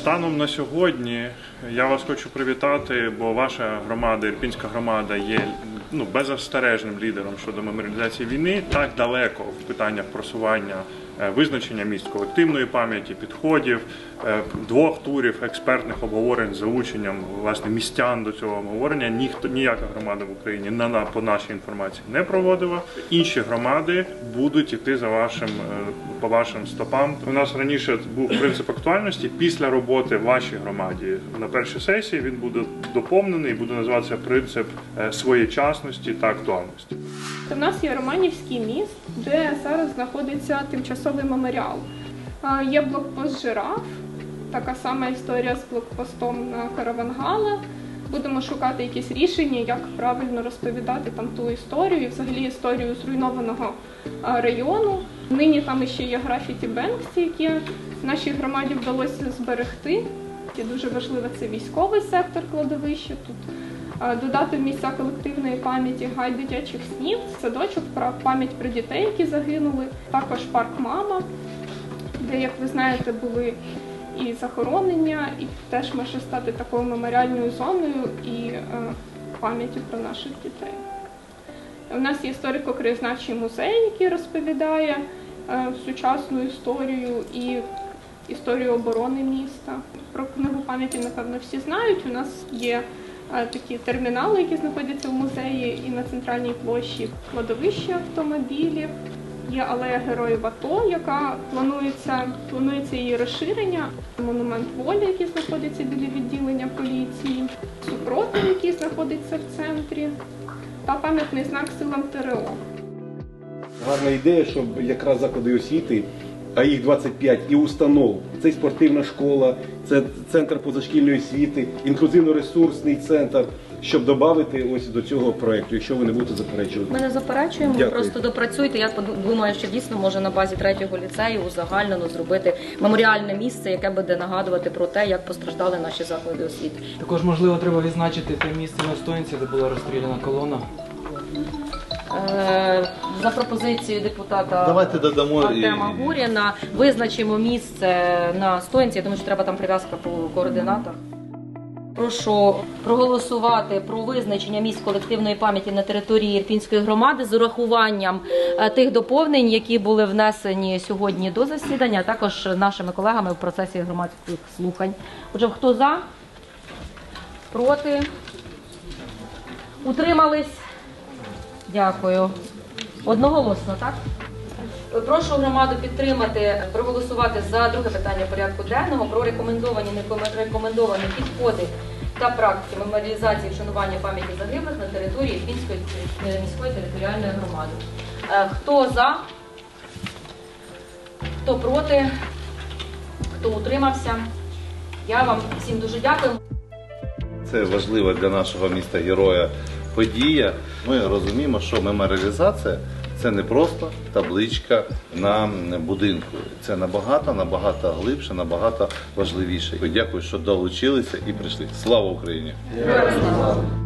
Станом на сьогодні я вас хочу привітати, бо ваша громада, Ірпінська громада, є ну, беззастережним лідером щодо меморіалізації війни. Так далеко в питаннях просування визначення місць колективної пам'яті, підходів, е, двох турів експертних обговорень з залученням власне містян до цього обговорення. Ніхто ніяка громада в Україні на, по нашій інформації не проводила. Інші громади будуть іти за вашим е, по вашим стопам. У нас раніше був принцип актуальності. Після роботи в вашій громаді на першій сесії він буде доповнений і буде називатися принцип е, своєчасності та актуальності. У нас є Романівський міст, де зараз знаходиться тимчасовий меморіал. Є блокпост жираф, така сама історія з блокпостом на Каравангала. Будемо шукати якісь рішення, як правильно розповідати там ту історію і взагалі історію зруйнованого району. Нині там ще є графіті Бенксі, які нашій громаді вдалося зберегти. І дуже важливо це військовий сектор кладовища. Тут додати місця колективної пам'яті гай дитячих снів, садочок про пам'ять про дітей, які загинули. Також парк Мама, де, як ви знаєте, були і захоронення, і теж може стати такою меморіальною зоною і е, пам'яттю про наших дітей. У нас є історико-краєзнавчий музей, який розповідає е, сучасну історію і історію оборони міста. Про пам'яті, напевно, всі знають. У нас є е, такі термінали, які знаходяться в музеї і на центральній площі кладовище автомобілів. Є алея героїв АТО, яка планується, планується її розширення, монумент волі, який знаходиться біля відділення поліції, супротив, який знаходиться в центрі, та пам'ятний знак силам ТРО. Гарна ідея, щоб якраз заклади освіти, а їх 25 і установ. Це і спортивна школа, це центр позашкільної освіти, інклюзивно-ресурсний центр, щоб додати ось до цього проекту, якщо ви не будете заперечувати. Ми не заперечуємо, Дякую. просто допрацюйте. Я думаю, що дійсно може на базі третього ліцею узагальнено зробити меморіальне місце, яке буде нагадувати про те, як постраждали наші заклади освіти. Також можливо треба відзначити те місце на Стоянці, де була розстріляна колона. Е, За пропозицією депутата Давайте додамо і- Артема Гуріна визначимо місце на стоянці. Я думаю, що треба там прив'язка по координатах. Прошу проголосувати про визначення місць колективної пам'яті на території Ірпінської громади з урахуванням е, тих доповнень, які були внесені сьогодні до засідання, а також нашими колегами в процесі громадських слухань. Отже, хто за? Проти? Утримались? Дякую. Одноголосно, так? Прошу громаду підтримати, проголосувати за друге питання порядку денного про рекомендовані некоме- рекомендовані підходи та практики меморіалізації вшанування пам'яті загиблих на території Ірпінської е, міської територіальної громади. Е, Хто за? Хто проти? Хто утримався? Я вам всім дуже дякую. Це важлива для нашого міста героя подія. Ми розуміємо, що меморіалізація це не просто табличка на будинку. Це набагато, набагато глибше, набагато важливіше. Дякую, що долучилися і прийшли. Слава Україні! Слава!